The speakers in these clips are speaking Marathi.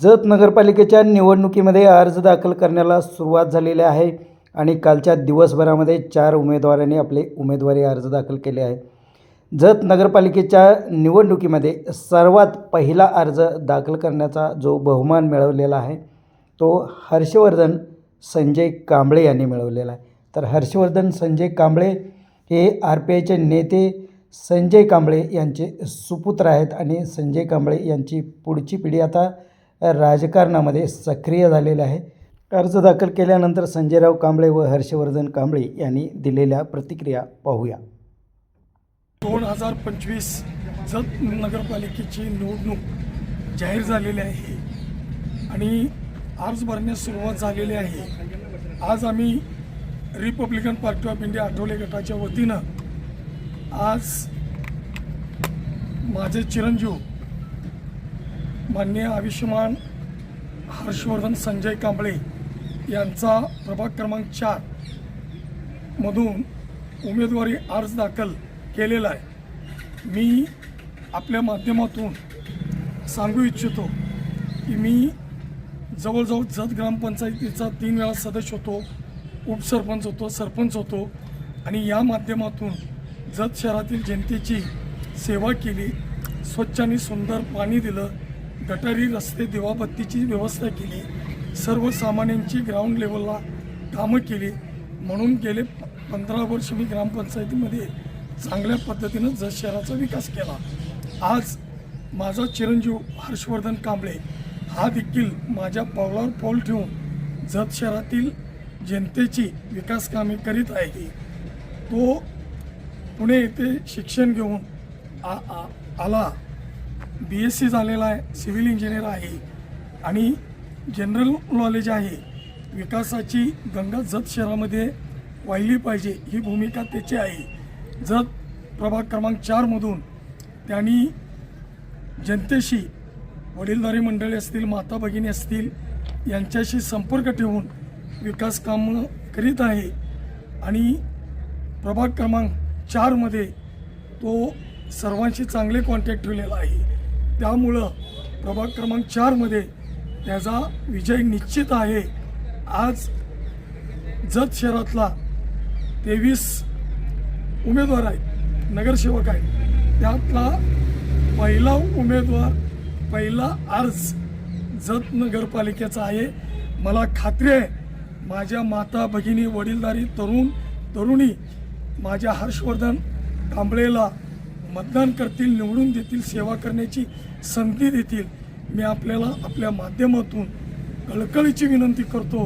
जत नगरपालिकेच्या निवडणुकीमध्ये अर्ज दाखल करण्याला सुरुवात झालेली आहे आणि कालच्या दिवसभरामध्ये चार उमेदवारांनी आपले उमेदवारी अर्ज दाखल केले आहे जत नगरपालिकेच्या निवडणुकीमध्ये सर्वात पहिला अर्ज दाखल करण्याचा जो बहुमान मिळवलेला आहे तो हर्षवर्धन संजय कांबळे यांनी मिळवलेला आहे. तर हर्षवर्धन संजय कांबळे हे आर पी आयचे नेते संजय कांबळे यांचे सुपुत्र आहेत आणि संजय कांबळे यांची पुढची पिढी आता राजकारणामध्ये सक्रिय झालेले आहे. अर्ज दाखल केल्यानंतर संजयराव कांबळे व हर्षवर्धन कांबळे यांनी दिलेल्या प्रतिक्रिया पाहूया. दोन हजार पंचवीस जत नगरपालिकेची निवडणूक जाहीर झालेली आहे आणि अर्ज भरण्यास सुरुवात झालेली आहे. आज आम्ही Republican Party of India Athawale गटाच्या वतीनं आज माझे चिरंजीव माननीय आयुष्यमान हर्षवर्धन संजय कांबळे यांचा प्रभाग क्रमांक चार मधून उमेदवारी अर्ज दाखल केलेला आहे. मी आपल्या माध्यमातून सांगू इच्छितो की मी जवळजवळ जत ग्रामपंचायतीचा तीन वेळा सदस्य होतो उपसरपंच होतो सरपंच होतो आणि या माध्यमातून जत शहरातील जनतेची सेवा केली स्वच्छ आणि सुंदर पाणी दिलं गटारी रस्ते दिवाबत्तीची व्यवस्था केली. सर्वसामान्यांची ग्राउंड लेवलला कामं केली. म्हणून गेले पंधरा वर्ष मी ग्रामपंचायतीमध्ये चांगल्या पद्धतीनं जत शहराचा विकास केला. आज माझा चिरंजीव हर्षवर्धन कांबळे हा देखील माझ्या पावलावर पाऊल ठेवून जत शहरातील जनतेची विकास कामे करीत आहे. तो पुणे येथे शिक्षण घेऊन आ आ आला. बी एस सी झालेला आहे सिव्हिल इंजिनियर आहे आणि जनरल नॉलेज आहे. विकासाची गंगा जत शहरामध्ये वाहिली पाहिजे ही भूमिका त्याची आहे. जत प्रभाग क्रमांक चारमधून त्यांनी जनतेशी वडीलधारी मंडळी असतील माता भगिनी असतील यांच्याशी संपर्क ठेवून विकास कामं करीत आहे. आणि प्रभाग क्रमांक चारमध्ये तो सर्वांशी चांगले कॉन्टॅक्ट ठेवलेला आहे. त्यामुळं प्रभाग क्रमांक चारमध्ये त्याचा विजय निश्चित आहे. आज जत शहरातला तेवीस उमेदवार आहेत. नगरसेवक आहेत. त्यातला पहिला उमेदवार पहिला अर्ज जत नगरपालिकेचा आहे. मला खात्री आहे माझ्या माता भगिनी वडीलधारी तरुण तरुणी माझ्या हर्षवर्धन कांबळेला मतदान करतील निवडून देतील सेवा करण्याची संधी देतील. मी आपल्याला आपल्या माध्यमातून कळकळीची विनंती करतो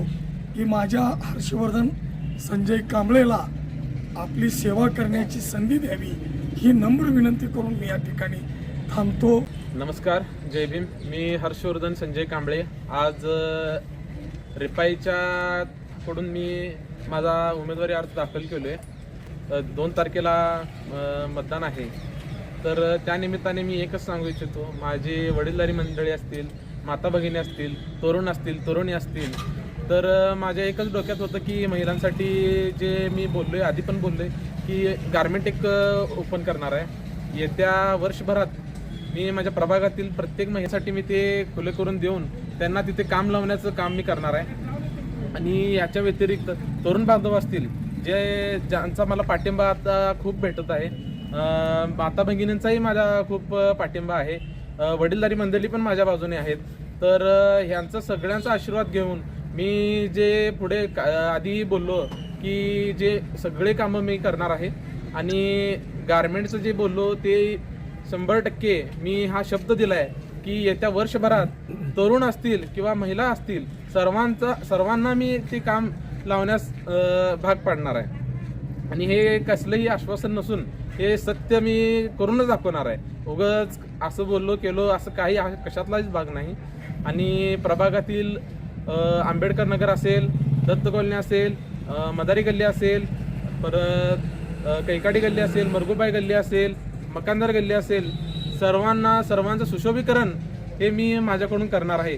की माझ्या हर्षवर्धन संजय कांबळेला आपली सेवा करण्याची संधी द्यावी ही नम्र विनंती करून मी या ठिकाणी थांबतो. नमस्कार जय भीम. मी हर्षवर्धन संजय कांबळे. आज रिपाईच्या कडून मी माझा उमेदवारी अर्ज दाखल केलो आहे दोन तारखेला मतदान आहे. तर त्यानिमित्ताने मी एकच सांगू इच्छितो. माझी वडीलधारी मंडळी असतील माता भगिनी असतील तरुण असतील तरुणी असतील तर माझ्या एकच डोक्यात होतं की महिलांसाठी जे मी बोललो आहे आधी पण बोललो आहे की गारमेंट एक ओपन करणार आहे. येत्या वर्षभरात मी माझ्या प्रभागातील प्रत्येक महिन्यासाठी मी ते खुले करून देऊन त्यांना तिथे काम लावण्याचं काम मी करणार आहे. आणि याच्या व्यतिरिक्त तरुण बांधव असतील जे ज्यांचा मला पाठिंबा आता खूप भेटत आहे. माता भगिनींचाही माझा खूप पाठिंबा आहे. वडीलधारी मंडळी पण माझ्या बाजूने आहेत. तर ह्यांचा सगळ्यांचा आशीर्वाद घेऊन मी जे पुढे का- आधी बोललो की जे सगळे कामं मी करणार आहे आणि गारमेंटचं जे बोललो ते शंभर टक्के मी हा शब्द दिला आहे की येत्या वर्षभरात तरुण असतील किंवा महिला असतील सर्वांचा सर्वांना मी ते काम लावण्यास भाग पाडणार आहे. आणि हे कसलंही आश्वासन नसून हे सत्य मी करूनच दाखवणार आहे. उगच असं बोललो केलो असं काही कशातलाच भाग नाही. आणि प्रभागातील आंबेडकर नगर असेल दत्त कॉलनी असेल मदारी गल्ली असेल परत कैकाडी गल्ली असेल मरगुबाई गल्ली असेल मकानदार गल्ली असेल सर्वांना सर्वांचं सुशोभीकरण हे मी माझ्याकडून करणार आहे.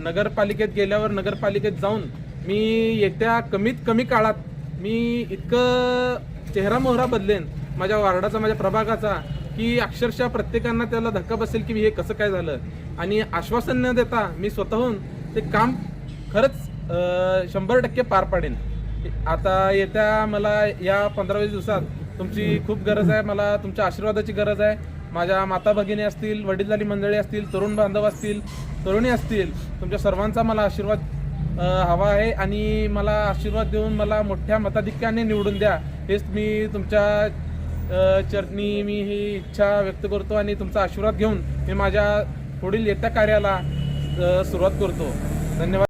नगरपालिकेत गेल्यावर नगरपालिकेत जाऊन मी येत्या कमीत कमी काळात मी इतकं चेहरा मोहरा बदलेन माझ्या वार्डाचा माझ्या प्रभागाचा की अक्षरशः प्रत्येकांना त्याला धक्का बसेल की हे कसं काय झालं. आणि आश्वासन न देता मी स्वतःहून ते काम खरंच शंभर टक्के पार पाडेन. आता येत्या मला या पंधरा वीस दिवसात तुमची खूप गरज आहे मला तुमच्या आशीर्वादाची गरज आहे. माझ्या माता भगिनी असतील वडीलधारी मंडळी असतील तरुण बांधव असतील तरुणी असतील तुमच्या सर्वांचा मला आशीर्वाद हवा आहे आणि मला आशीर्वाद देऊन मला मोठ्या मताधिक्याने निवडून द्या. हेच मी तुमच्या चरणी मी ही इच्छा व्यक्त करतो आणि तुमचा आशीर्वाद घेऊन मी माझ्या पुढील येत्या कार्याला सुरुवात करतो. धन्यवाद.